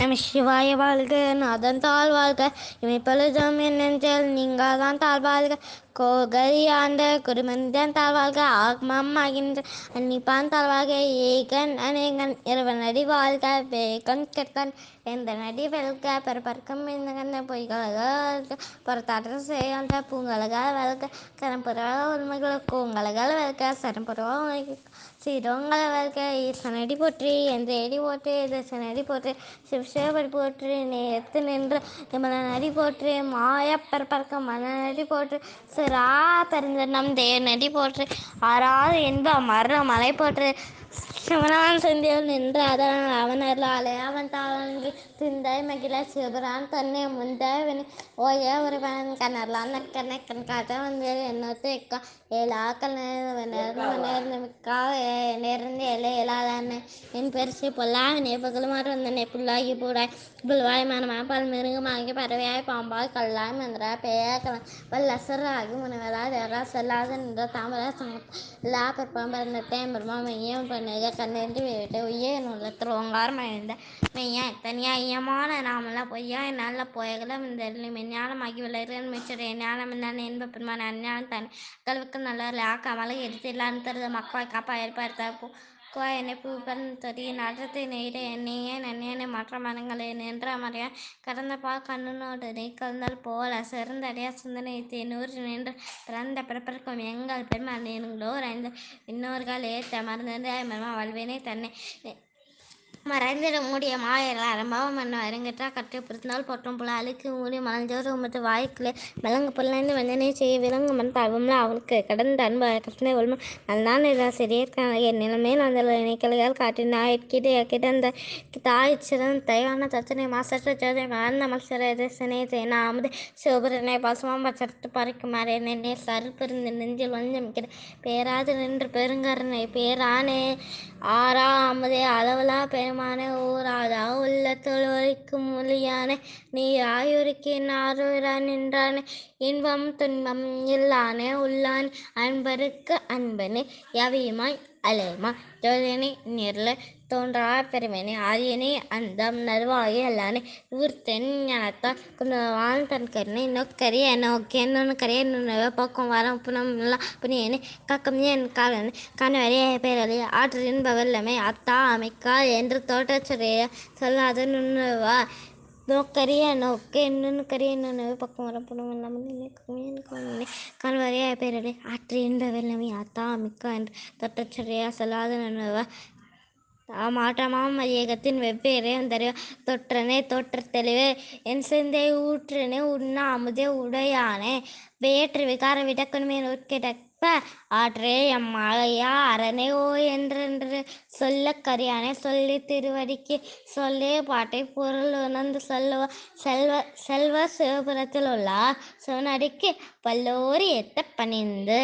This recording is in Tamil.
நம சிவாய வாழ்க நாதன் தாழ் வாழ்க இமை என் என்னென்றால் நீங்கள் தான் தாழ் வாழ்க. கோகரி ஆண்ட குருமந்தன் தாழ் வாழ்க ஆத்மம் ஆகின்ற அன்னிப்பான் தாழ் வாழ்க. ஏகன் அநேகன் இறைவன் அடி வாழ்க வேகன் கெட்டன் எந்த நடி வெல்க பிறப்பர்க்கம் இந்த பொய்களாக புறத்தாற்ற செய்யாண்ட பூங்கலகால் வளர்க்க கரம்புற உண்மைகள் கூங்கலகால் வளர்க்க சரம்புற சீரோங்களை வளர்க்க ஈசனடி போற்றி எந்த அடி போற்றி தசனடி போற்றி சேவடி போற்று நீ எத்து நின்று இமலனடி போற்றி மாய மன நடி போற்று சிறா பெருந்தனம் தேவனடி போற்று ஆறாவது என்ப மரண மலை போற்று சிவனான் செந்தியில் நின்று அதனால் அவன் அருளாலே அவன் தாழ்ந்து சிந்தாய் மகிழ சிவரான் தன்னை முந்தாய் ஓய ஒருவன் கண்ணர்லான் நக்கண்ணை கண் காட்ட வந்து என்னத்து எக்கா ஏழாக்கள் நேர்ந்து மிக்கா நேர்ந்து எல்லை ஏழாதானே என் பெருசு பொல்லாவினே பகலுமாறு வந்தனே புல்லாகி பூடாய் புல்வாய் மனமாய் பல் மிருகமாகி பறவையாய் பாம்பாய் கல்லாய் மந்திரா பேயாய் வல்லசராகி தேரா செல்லாத நின்ற தாமரா எல்லா பிற்பாம் பிறந்த மையம் பண்ணுக கண்ணின்றி வீட்டு உய்ய உள்ளத்தில் ஓங்கார் மகிழ்ந்த மெய்யா தனியா ஐயமான நாமெல்லாம் பொய்யா நல்ல போயகளும் இந்த மெஞ்ஞானமாகி விளையாடுகள் மிச்சர். ஞானம் இருந்தால் என்ப பெருமான? அஞ்ஞானம் தன் கல்விக்கு நல்ல ஆக்காமலை எடுத்து இல்லான்னு தருது. மக்காய் காப்பா ஏற்பாடு கோ என்னை பூப்பன் தொடி நடத்தை நெய்ட என்னையே நன்னியனை மற்ற மரங்களை நின்ற மறையா கடந்த பால் கண்ணனோடு கலந்தால் போல. சிறந்தடைய சிந்தனை தேநூறு நின்று பிறந்த பிறப்பிற்கும் எங்கள் பெருமாள் நீங்களோ ஐந்து இன்னோர்கள் ஏற்ற மறந்து மர்மா வல்வினை தன்னை மறைந்திட மூடிய மாயெல்லாம் அரம்பாவம் பண்ண அரங்கற்றா கற்றை புரிந்தால் போற்றும் புல. அழுக்கு மூடி மலஞ்சோறு உமத்து வாய்க்குள்ளே விலங்கு புலனைந்து வஞ்சனை செய்ய விலங்கு மண் தவம்ல அவனுக்கு கடந்த அன்பு கஷ்டனை ஒழும. நல்தான் இதா என் நிலைமை அந்த இணைக்கலையால் காட்டின் கிட்ட கிடந்த தாய் சிறந்த தயவான தச்சனை மாசற்ற ஜோதை மறந்த மல்சர எதிர்சனை தேனா. அமுது சிவபுரனை பசுமாம் பச்சத்து பறிக்குமாறு என்னை சருப்பிருந்து நெஞ்சில் வஞ்சமிக்கிற பேராது நின்று பெருங்கருணை. பேரானே ஆறா அமுதே அளவலா பெருமான ஓராதா உள்ளத்தோல் ஒழிக்கும் மொழியான நீ ஆயுருக்கு நாரூரா நின்றானே. இன்பம் துன்பம் இல்லானே உள்ளான். அன்பருக்கு அன்பனே எவையுமாய் அலையுமா? ஜோதினி நேரில் தோன்றா பெருமனே ஆரியனே அந்தம் நறுவாகி அல்லானே ஊர்த்தென் ஞானத்தால் குந்தவான் தன் கருணை நோக்கரிய நோக்கி என்னொன்று கரைய நுண்ணவ போக்கம் வரம் புனம் புனியனே கக்கம் என் காலனே கணவரே பேரலி ஆற்றின் பவல்லமை அத்தா அமைக்கா என்று தோட்டச்சுடைய சொல்லாத நுண்ணுவா நோக்கரிய நோக்கு என்னன்னு கரிய என்னன்னு பக்கம் வர புனம் இல்லாமல் கணவரே பேரலி ஆற்று என்பவெல்லாமே அத்தா மிக்கா என்று தோட்டச்சுடைய சொல்லாத நுண்ணுவா மாற்றமாம் ஏகத்தின் வெவ்வேறே அந்த தொற்றனே தொற்ற தெளிவே. என் சிந்தை ஊற்றனே உண்ணா அமுதே உடையானே. வேற்று விகார விடக்கணுமே நோக்கிடப்ப ஆற்றே எம்மாளையா அரணே ஓ என்றென்று சொல்ல கரியானே சொல்லி திருவடிக்கு சொல்லி பாட்டை பொருள் உணர்ந்து சொல்லுவ செல்வ செல்வ சிவபுரத்தில் உள்ள சிவனடிக்கு பல்லோரி எத்த பணிந்து.